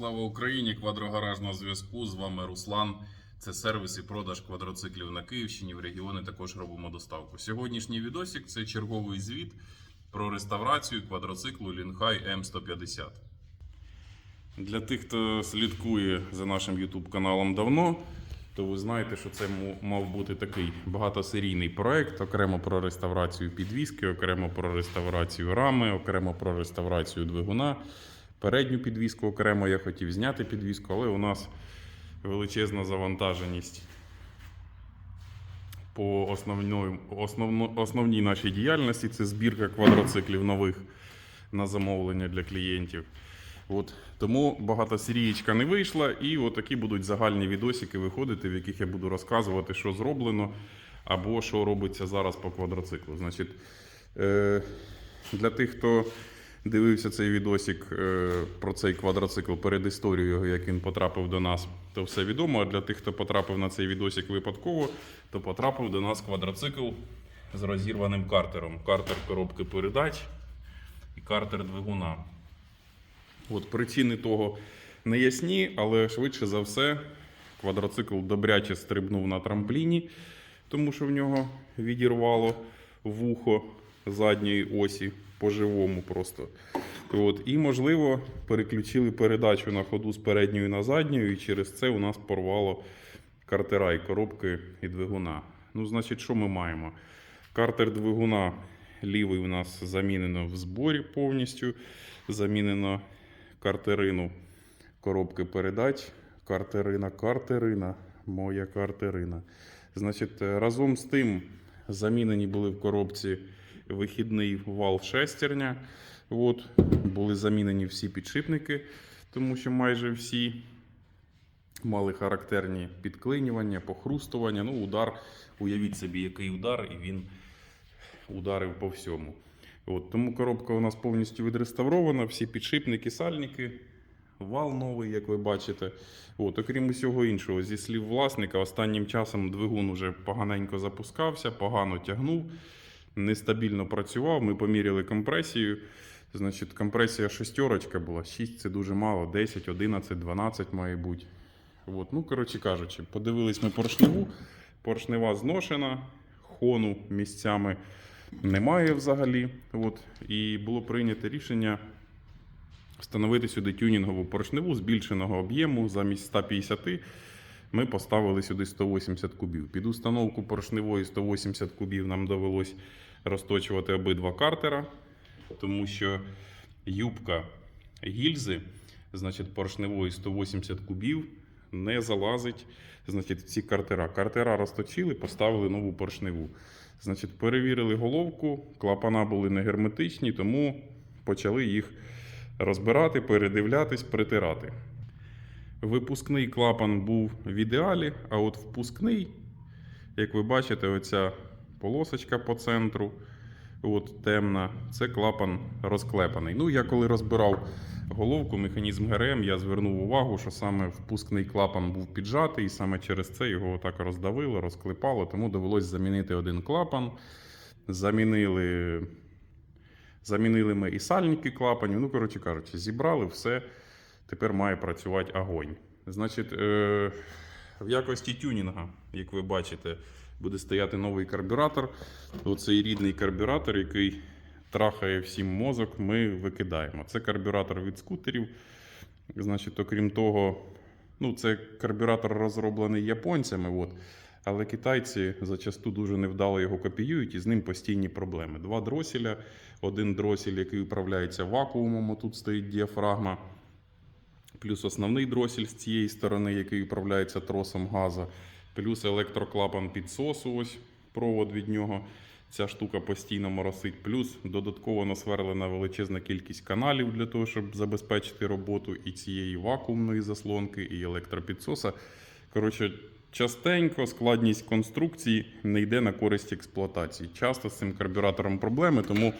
Слава Україні! Квадрогараж на зв'язку. З вами Руслан. Це сервіс і продаж квадроциклів на Київщині. В регіони також робимо доставку. Сьогоднішній відосик це черговий звіт про реставрацію квадроциклу Лінхай М150. Для тих, хто слідкує за нашим YouTube каналом давно, то ви знаєте, що це мав бути такий багатосерійний проект, окремо про реставрацію підвіски, окремо про реставрацію рами, окремо про реставрацію двигуна. Передню підвіску окремо я хотів зняти підвіску, але у нас величезна завантаженість по основної, основно, основній нашій діяльності це збірка квадроциклів нових на замовлення для клієнтів. От, тому багатосерієчка не вийшла, і от такі будуть загальні відосики виходити, в яких я буду розказувати, що зроблено, або що робиться зараз по квадроциклу. Значить, е, для тих, хто дивився цей відосик е, про цей квадроцикл перед історією, як він потрапив до нас, то все відомо. А для тих, хто потрапив на цей відосик випадково, то потрапив до нас квадроцикл з розірваним картером. Картер коробки передач і картер двигуна. От причини того не ясні, але швидше за все квадроцикл добряче стрибнув на трампліні, тому що в нього відірвало вухо задньої осі по-живому просто. От, і, можливо, переключили передачу на ходу з передньої на задню, і через це у нас порвало картера і коробки і двигуна. Ну, значить, що ми маємо? Картер двигуна лівий у нас замінено в зборі повністю. Замінено картерину коробки передач. Картерина, картерина, моя картерина. Значить, е, разом з тим замінені були в коробці вихідний вал шестерня. От, були замінені всі підшипники, тому що майже всі мали характерні підклинювання, похрустування. Ну, удар, уявіть собі, який удар, і він ударив по всьому. От, тому коробка у нас повністю відреставрована, всі підшипники, сальники, вал новий, як ви бачите. От, окрім усього іншого, зі слів власника, останнім часом двигун уже поганенько запускався, погано тягнув, нестабільно працював. Ми поміряли компресію. Значить, компресія шестерочка була, 6 це дуже мало, 10, 11, 12 має бути. От, ну, коротше кажучи, подивились ми поршневу. Поршнева зношена, хону місцями немає взагалі. От, і було прийнято рішення встановити сюди тюнінгову поршневу збільшеного об'єму замість 150 ми поставили сюди 180 кубів. Під установку поршневої 180 кубів нам довелось розточувати обидва картера, тому що юбка гільзи, значить, поршневої 180 кубів не залазить значить, ці картера. Картера розточили, поставили нову поршневу. Значить, перевірили головку, клапана були не герметичні, тому почали їх розбирати, передивлятись, притирати. Випускний клапан був в ідеалі, а от впускний, як ви бачите, оця полосочка по центру, от темна, це клапан розклепаний. Ну, я коли розбирав головку, механізм ГРМ, я звернув увагу, що саме впускний клапан був піджатий, і саме через це його отак роздавило, розклепало, тому довелось замінити один клапан. Замінили, замінили ми і сальники клапанів. Ну, коротше кажучи, зібрали все. Тепер має працювати огонь. Значить, е, в якості тюнінга, як ви бачите, буде стояти новий карбюратор. Оцей рідний карбюратор, який трахає всім мозок, ми викидаємо. Це карбюратор від скутерів. Значить, окрім того, ну, це карбюратор розроблений японцями. От. Але китайці зачасту дуже невдало його копіюють, і з ним постійні проблеми. Два дроселя, один дросель, який управляється вакуумом, тут стоїть діафрагма, плюс основний дросель з цієї сторони, який управляється тросом газу, плюс електроклапан підсосу, ось провод від нього. Ця штука постійно моросить, плюс додатково насверлена величезна кількість каналів для того, щоб забезпечити роботу і цієї вакуумної заслонки, і електропідсоса. Коротше, частенько складність конструкції не йде на користь експлуатації. Часто з цим карбюратором проблеми, тому,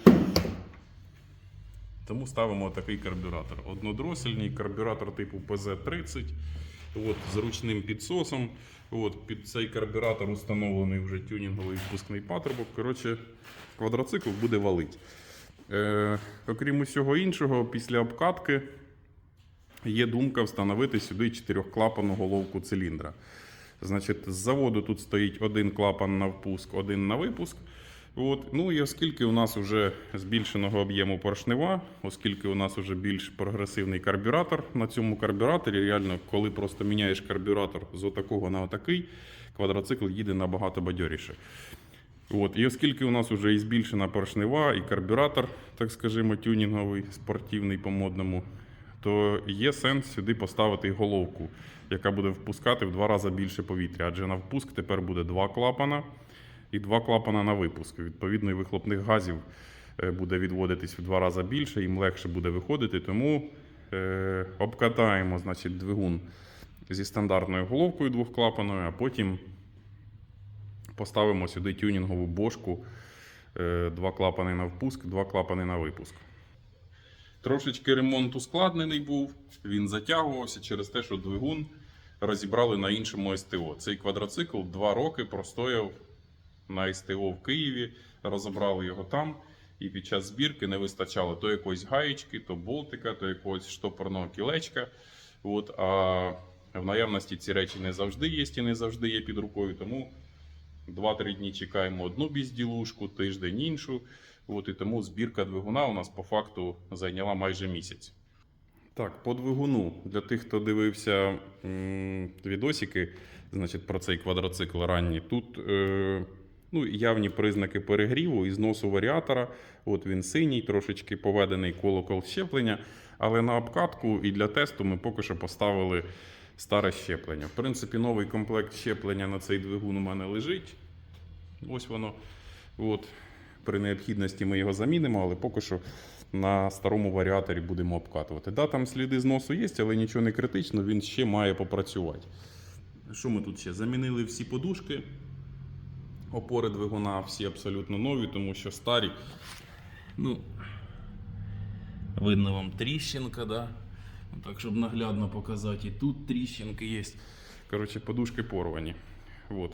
тому ставимо такий карбюратор. Однодросельний карбюратор типу PZ30 от, з ручним підсосом. От, під цей карбюратор установлений вже тюнінговий впускний патрубок. Коротше, квадроцикл буде валить. Е, окрім усього іншого, після обкатки є думка встановити сюди чотирьохклапанну головку циліндра. Значить, з заводу тут стоїть один клапан на впуск, один на випуск. От. Ну і оскільки у нас вже збільшеного об'єму поршнева, оскільки у нас вже більш прогресивний карбюратор на цьому карбюраторі, реально, коли просто міняєш карбюратор з отакого на отакий, квадроцикл їде набагато бадьоріше. От. І оскільки у нас вже і збільшена поршнева, і карбюратор, так скажімо, тюнінговий, спортивний по-модному, то є сенс сюди поставити головку, яка буде впускати в два рази більше повітря. Адже на впуск тепер буде два клапана і два клапана на випуск. Відповідно, і вихлопних газів е, буде відводитись в два рази більше, їм легше буде виходити. Тому е, обкатаємо значить, двигун зі стандартною головкою двохклапаною, а потім поставимо сюди тюнінгову бошку. е, Два клапани на впуск, два клапани на випуск. Трошечки ремонт ускладнений був, він затягувався через те, що двигун розібрали на іншому СТО. Цей квадроцикл два роки простояв на СТО в Києві, розібрали його там, і під час збірки не вистачало то якоїсь гаєчки, то болтика, то якогось штопорного кілечка. От, а в наявності ці речі не завжди є і не завжди є під рукою. Тому 2-3 дні чекаємо одну безділушку, тиждень іншу. От, і тому збірка двигуна у нас по факту зайняла майже місяць. Так, по двигуну. Для тих, хто дивився відосики, значить, про цей квадроцикл ранній, тут е, ну, явні признаки перегріву і зносу варіатора. От він синій, трошечки поведений колокол щеплення. Але на обкатку і для тесту ми поки що поставили старе щеплення. В принципі, новий комплект щеплення на цей двигун у мене лежить. Ось воно. От. При необхідності ми його замінимо, але поки що на старому варіаторі будемо обкатувати. Да, там сліди зносу є, але нічого не критично, він ще має попрацювати. Що ми тут ще? Замінили всі подушки. Опори двигуна всі абсолютно нові, тому що старі. Ну, видно вам тріщинка, да? Ну, Так, щоб наглядно показати, і тут тріщинки є. Коротше, подушки порвані. От.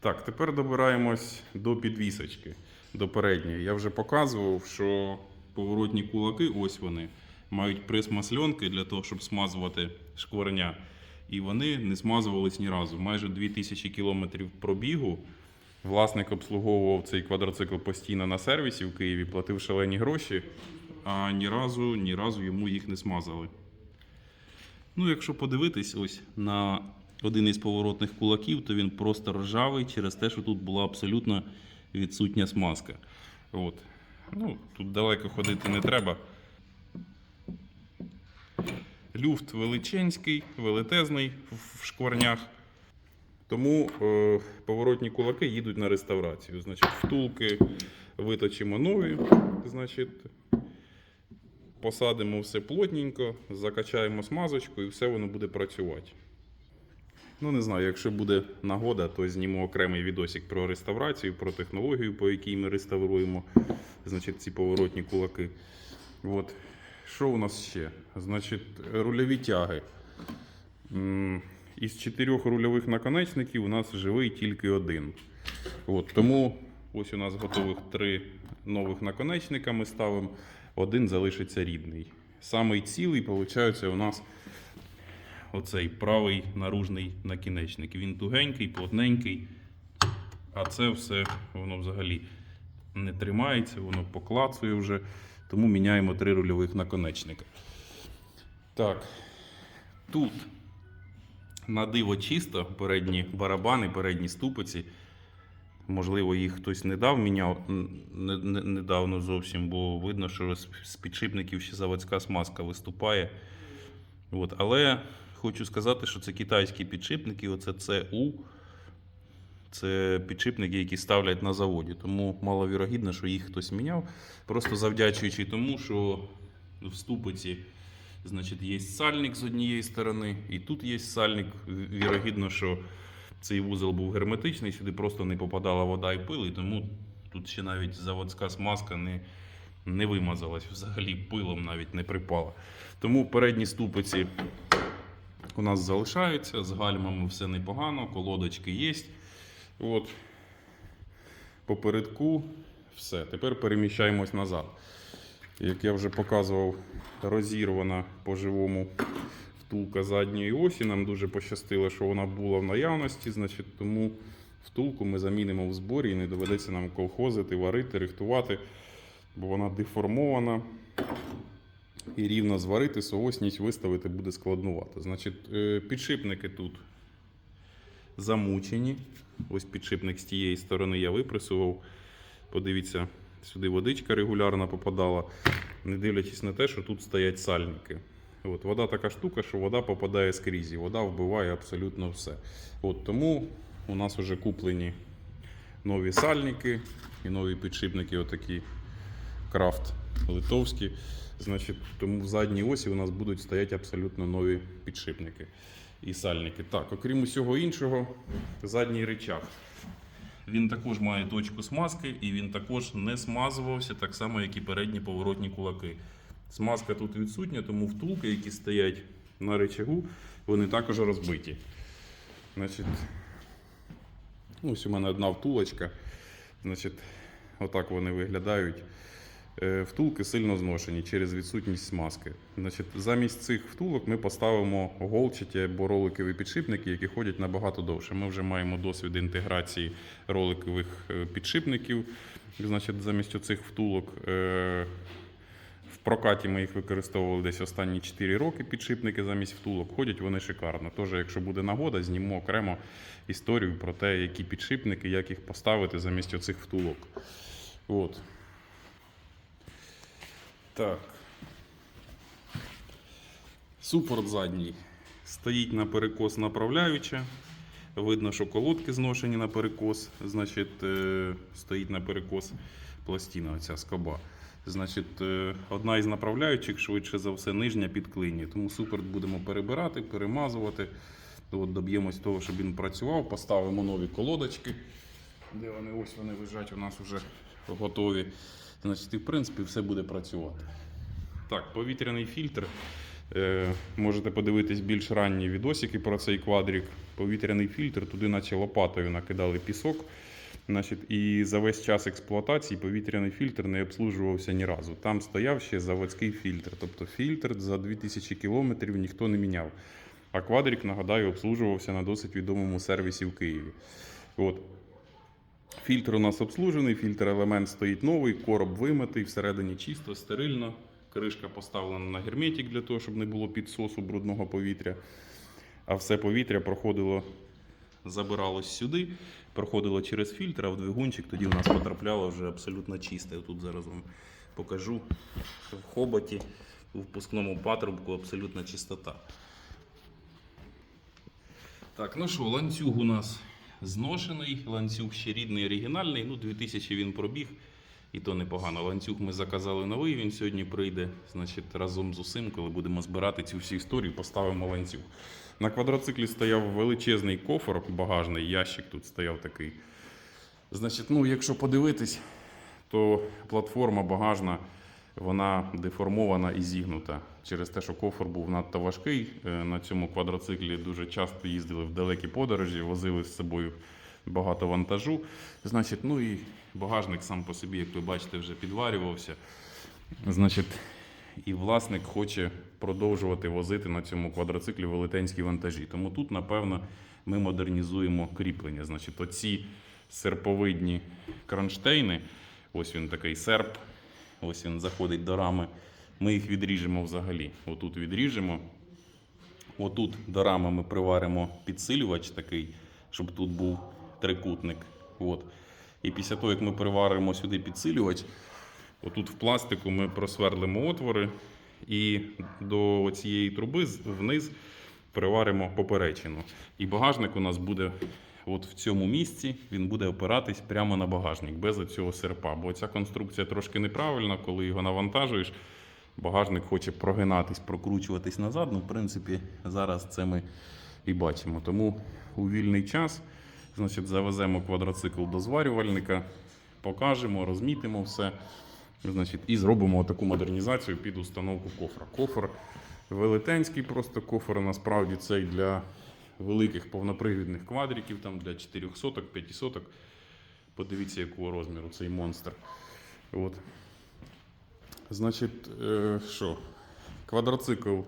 Так, тепер добираємось до підвісочки, до передньої. Я вже показував, що поворотні кулаки, ось вони, мають прес масльонки для того, щоб смазувати шкварня. І вони не смазувались ні разу. Майже 2000 кілометрів пробігу. Власник обслуговував цей квадроцикл постійно на сервісі в Києві, платив шалені гроші, а ні разу, ні разу йому їх не смазали. Ну, якщо подивитись ось на один із поворотних кулаків, то він просто ржавий через те, що тут була абсолютно відсутня смазка. От. Ну, тут далеко ходити не треба. Люфт величенський, велетезний в шкварнях. Тому е, поворотні кулаки їдуть на реставрацію. Значить, втулки виточимо нові, значить, посадимо все плотненько, закачаємо смазочку і все воно буде працювати. Ну, не знаю, якщо буде нагода, то зніму окремий відосик про реставрацію, про технологію, по якій ми реставруємо значить, ці поворотні кулаки. От. Що у нас ще? Значить, рульові тяги. Із чотирьох рульових наконечників у нас живий тільки один. От, тому ось у нас готових три нових наконечника ми ставимо. Один залишиться рідний. Самий цілий, виходить, у нас оцей правий наружний накінечник. Він тугенький, плотненький. А це все воно взагалі не тримається, воно поклацує вже. Тому міняємо три рульових наконечника. Так, тут на диво чисто передні барабани, передні ступиці. Можливо, їх хтось не дав, міняв недавно зовсім, бо видно, що з підшипників ще заводська смазка виступає. От. Але хочу сказати, що це китайські підшипники, оце ЦУ. Це підшипники, які ставлять на заводі. Тому маловірогідно, що їх хтось міняв. Просто завдячуючи тому, що в ступиці значить, є сальник з однієї сторони, і тут є сальник. Вірогідно, що цей вузол був герметичний, сюди просто не попадала вода і пил, і тому тут ще навіть заводська смазка не, не вимазалась, взагалі пилом навіть не припала. Тому передні ступиці у нас залишаються, з гальмами все непогано, колодочки є. От. Попередку все. Тепер переміщаємось назад. Як я вже показував, розірвана по-живому втулка задньої осі. Нам дуже пощастило, що вона була в наявності, значить, тому втулку ми замінимо в зборі і не доведеться нам колхозити, варити, рихтувати, бо вона деформована. І рівно зварити, соосність виставити буде складнувато. Значить, е, підшипники тут замучені. Ось підшипник з тієї сторони я випресував. Подивіться, сюди водичка регулярно попадала, не дивлячись на те, що тут стоять сальники. От, вода така штука, що вода попадає скрізь, і вода вбиває абсолютно все. От, тому у нас вже куплені нові сальники і нові підшипники, отакі крафт литовські. Значить, тому в задній осі у нас будуть стояти абсолютно нові підшипники і сальники. Так, окрім усього іншого, задній речах. Він також має точку смазки і він також не смазувався, так само, як і передні поворотні кулаки. Смазка тут відсутня, тому втулки, які стоять на речагу, вони також розбиті. Значить, ось у мене одна втулочка. Значить, отак вони виглядають. Е, Втулки сильно зношені через відсутність смазки. Значить, замість цих втулок ми поставимо голчаті або роликові підшипники, які ходять набагато довше. Ми вже маємо досвід інтеграції роликових е, підшипників. Значить, замість цих втулок е, в прокаті ми їх використовували десь останні 4 роки. Підшипники замість втулок. Ходять вони шикарно. Тож, якщо буде нагода, знімемо окремо історію про те, які підшипники, як їх поставити замість оцих втулок. От. Так. Супорт задній. Стоїть на перекос направляюча. Видно, що колодки зношені на перекос. Значить, е, стоїть на перекос пластина, оця скоба. Значить, е, одна із направляючих, швидше за все, нижня під клині. Тому супорт будемо перебирати, перемазувати. От доб'ємось того, щоб він працював. Поставимо нові колодочки. Де вони? Ось вони лежать у нас вже готові. Значить, і в принципі все буде працювати. Так, повітряний фільтр. Е, можете подивитись більш ранні відосики про цей квадрик. Повітряний фільтр, туди наче лопатою накидали пісок. Значить, і за весь час експлуатації повітряний фільтр не обслужувався ні разу. Там стояв ще заводський фільтр. Тобто фільтр за 2000 кілометрів ніхто не міняв. А квадрик, нагадаю, обслужувався на досить відомому сервісі в Києві. От. Фільтр у нас обслужений, фільтр елемент стоїть новий, короб вимитий, всередині чисто, стерильно. Кришка поставлена на герметик для того, щоб не було підсосу брудного повітря. А все повітря проходило, забиралось сюди, проходило через фільтр, а в двигунчик тоді у нас потрапляло вже абсолютно чисте. Я Тут зараз вам покажу в хоботі, у впускному патрубку абсолютна чистота. Так, ну що, ланцюг у нас зношений, ланцюг ще рідний, оригінальний. Ну, 2000 він пробіг, і то непогано. Ланцюг ми заказали новий, він сьогодні прийде. Значить, разом з усім, коли будемо збирати цю всю історію, поставимо ланцюг. На квадроциклі стояв величезний кофр, багажний ящик тут стояв такий. Значить, ну, якщо подивитись, то платформа багажна вона деформована і зігнута через те, що кофр був надто важкий. Е, На цьому квадроциклі дуже часто їздили в далекі подорожі, возили з собою багато вантажу. Значить, ну і багажник сам по собі, як ви бачите, вже підварювався. Значить, і власник хоче продовжувати возити на цьому квадроциклі велетенські вантажі. Тому тут, напевно, ми модернізуємо кріплення. Значить, оці серповидні кронштейни, ось він такий серп, ось він заходить до рами. Ми їх відріжемо взагалі. Отут відріжемо. Отут до рами ми приваримо підсилювач такий, щоб тут був трикутник. От. І після того, як ми приваримо сюди підсилювач, отут в пластику ми просверлимо отвори і до цієї труби вниз приваримо поперечину. І багажник у нас буде от в цьому місці, він буде опиратись прямо на багажник, без цього серпа. Бо ця конструкція трошки неправильна, коли його навантажуєш. Багажник хоче прогинатись, прокручуватись назад. Ну, в принципі, зараз це ми і бачимо. Тому у вільний час значить, завеземо квадроцикл до зварювальника, покажемо, розмітимо все. Значить, і зробимо таку модернізацію під установку кофра. Кофр велетенський, просто кофр насправді цей для великих повнопривідних квадриків, там для 400 500 Подивіться, якого розміру цей монстр. От. Значить, е, що? Квадроцикл,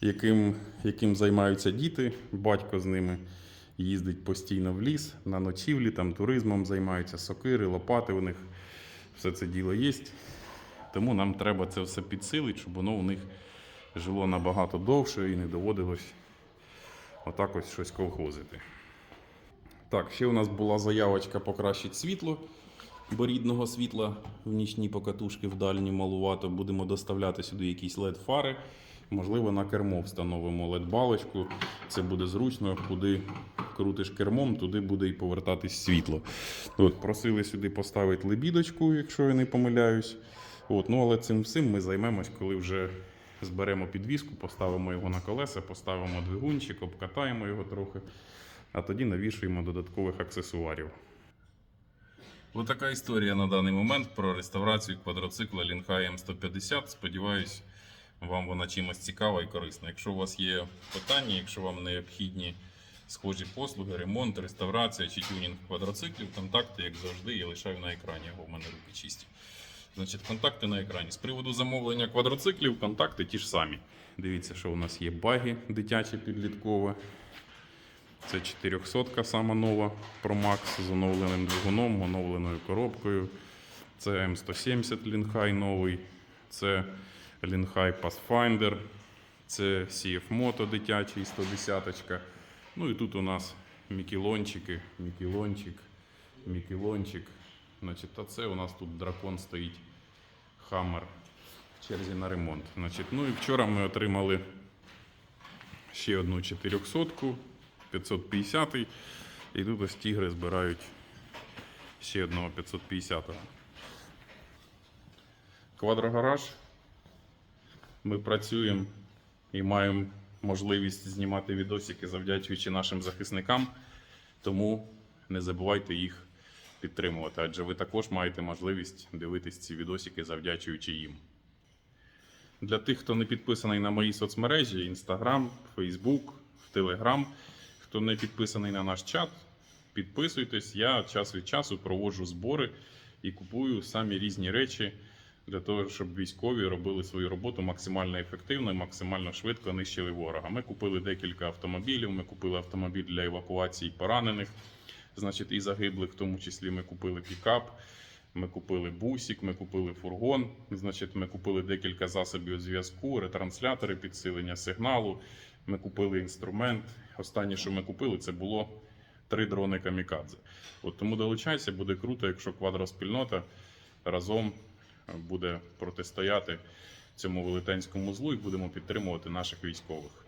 яким, яким займаються діти, батько з ними їздить постійно в ліс, на ночівлі, там туризмом займаються, сокири, лопати у них. Все це діло є. Тому нам треба це все підсилити, щоб воно у них жило набагато довше і не доводилось отак ось щось колхозити. Так, ще у нас була заявочка покращити світло, бо рідного світла в нічні покатушки в дальні малувато. Будемо доставляти сюди якісь LED-фари. Можливо, на кермо встановимо LED-балочку. Це буде зручно, куди крутиш кермом, туди буде і повертатись світло. От, просили сюди поставити лебідочку, якщо я не помиляюсь. От, ну, але цим всім ми займемось, коли вже зберемо підвіску, поставимо його на колеса, поставимо двигунчик, обкатаємо його трохи, а тоді навішуємо додаткових аксесуарів. Ось така історія на даний момент про реставрацію квадроцикла Linhai M150. Сподіваюсь, вам вона чимось цікава і корисна. Якщо у вас є питання, якщо вам необхідні схожі послуги, ремонт, реставрація чи тюнінг квадроциклів, контакти, як завжди, я лишаю на екрані, його в мене руки чисті. Значить, контакти на екрані. З приводу замовлення квадроциклів, контакти ті ж самі. Дивіться, що у нас є баги дитяче підліткове. Це 400 сама нова Pro Max з оновленим двигуном, оновленою коробкою. Це М170 Linhai новий. Це Linhai Pathfinder. Це CF Moto дитячий 110. Ну і тут у нас мікілончики, мікілончик, мікілончик. Значить, а це у нас тут дракон стоїть. Хаммер в черзі на ремонт. Значить, ну і вчора ми отримали ще одну 400 550 -й. і тут ось тігри збирають ще одного 550-го. Квадрогараж. Ми працюємо і маємо можливість знімати відосики завдячуючи нашим захисникам. Тому не забувайте їх підтримувати, адже ви також маєте можливість дивитись ці відосики завдячуючи їм. Для тих, хто не підписаний на мої соцмережі: Instagram, Facebook, Telegram, хто не підписаний на наш чат, підписуйтесь. Я час від часу проводжу збори і купую самі різні речі для того, щоб військові робили свою роботу максимально ефективно і максимально швидко нищили ворога. Ми купили декілька автомобілів. Ми купили автомобіль для евакуації поранених, значить, і загиблих, в тому числі ми купили пікап. Ми купили бусик, ми купили фургон. Значить, ми купили декілька засобів зв'язку, ретранслятори, підсилення сигналу. Ми купили інструмент. Останнє, що ми купили, це було три дрони камікадзе. От тому долучайся, буде круто, якщо квадроспільнота разом буде протистояти цьому велетенському злу і будемо підтримувати наших військових.